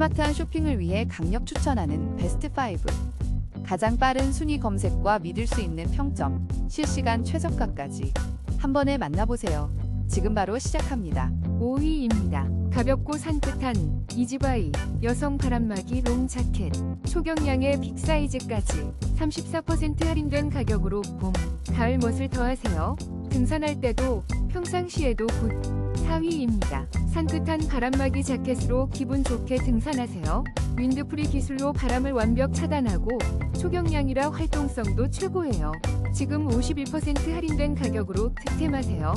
스마트한 쇼핑을 위해 강력 추천하는 베스트 5. 가장 빠른 순위 검색과 믿을 수 있는 평점, 실시간 최저가까지 한 번에 만나보세요. 지금 바로 시작합니다. 5위입니다. 가볍고 산뜻한 이지바이 여성 바람막이 롱 자켓 초경량의 빅 사이즈까지 34% 할인된 가격으로 봄, 가을 멋을 더하세요. 등산할 때도 평상시에도 굿 4위입니다. 산뜻한 바람막이 자켓으로 기분 좋게 등산하세요. 윈드프리 기술로 바람을 완벽 차단하고 초경량이라 활동성도 최고예요. 지금 51% 할인된 가격으로 득템하세요.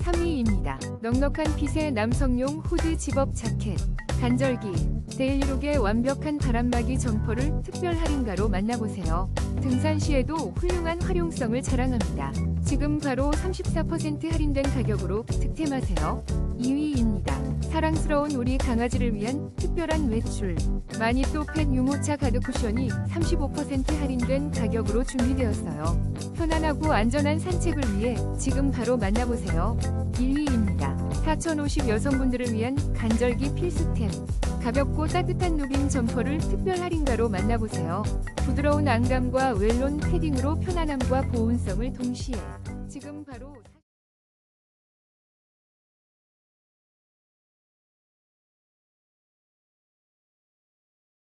3위입니다. 넉넉한 핏의 남성용 후드 집업 자켓, 간절기, 데일리룩의 완벽한 바람막이 점퍼를 특별 할인가로 만나보세요. 등산 시에도 훌륭한 활용성을 자랑합니다. 지금 바로 34% 할인된 가격으로 득템하세요. 2위입니다. 사랑스러운 우리 강아지를 위한 특별한 외출. 마니또 펫 유모차 가드 쿠션이 35% 할인된 가격으로 준비되었어요. 편안하고 안전한 산책을 위해 지금 바로 만나보세요. 1위입니다. 4050 여성분들을 위한 간절기 필수템. 가볍고 따뜻한 누빔 점퍼를 특별 할인가로 만나보세요. 부드러운 안감과 웰론 패딩으로 편안함과 보온성을 동시에 지금 바로